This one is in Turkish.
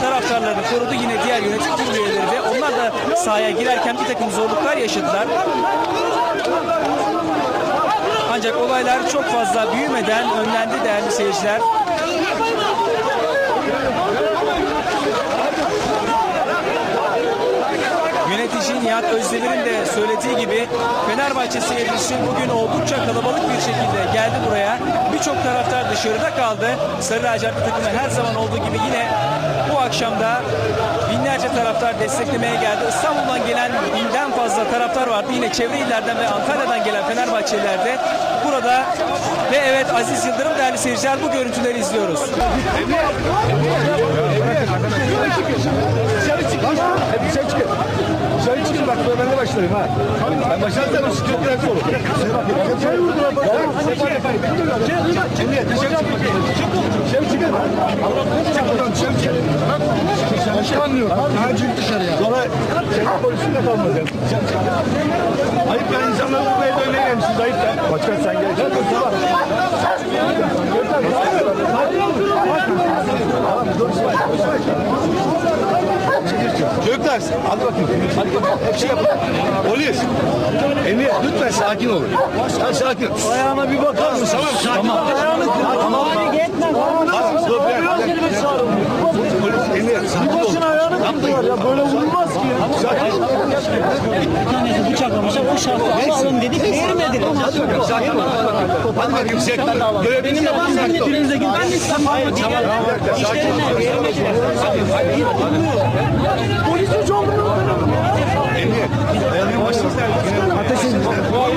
taraftarlarını korudu. Yine diğer yönetim kurulu üyeleri de onlar da sahaya girerken bir takım zorluklar yaşadılar. Ancak olaylar çok fazla büyümeden önlendi değerli seyirciler. Yönetici Nihat Özdemir'in de söylediği gibi Fenerbahçe seyircisi bugün oldukça kalabalık bir şekilde geldi buraya. Birçok taraftar dışarıda kaldı. Sarı lacivertli takımı her zaman olduğu gibi yine bu akşamda binlerce taraftar desteklemeye geldi. İstanbul'dan gelen binden fazla taraftar vardı. Yine çevre illerden ve Antalya'dan gelen Fenerbahçeliler de burada. Ve evet Aziz Yıldırım değerli seyirciler bu görüntüleri izliyoruz. Dışarı çıkın. Dışarı çıkın. Bak ben de başlarım ha. Ben başlarsam sıkıntı olur. Dışarı vurdular bak. Emniyet dışarı çıkın. Dışarı çıkın. Çıkın dışarı çıkın. Başkan diyor. Acil dışarıya. Sonra çevre polisin de çıkın. Ayıp ben insanları buraya döneyim siz ayıp ben. Başkan sen gel. Gel tamam. Çocuklar hadi bakayım. Hadi bakayım. Hepsi yapın. Polis. Lütfen sakin olun. Sen sakin. Ayağına bir bakar mısın? Tamam sakin. Tamam. Ayağını kır. Tamam. Bak, dur, bir- Polis, emniyet sakin olun. Başın ayağını kırdılar ya. Böyle vurulmaz ki. Sakin. tanesi bıçaklamışlar. O şartı alın dedik vermediler. Hadi sakin olun. Hadi bakayım sen. Göreviniz yapın. Sakin olun. Birinize gidin. Ben de size Tamam, bir dakika, sakin olun. Polisi çok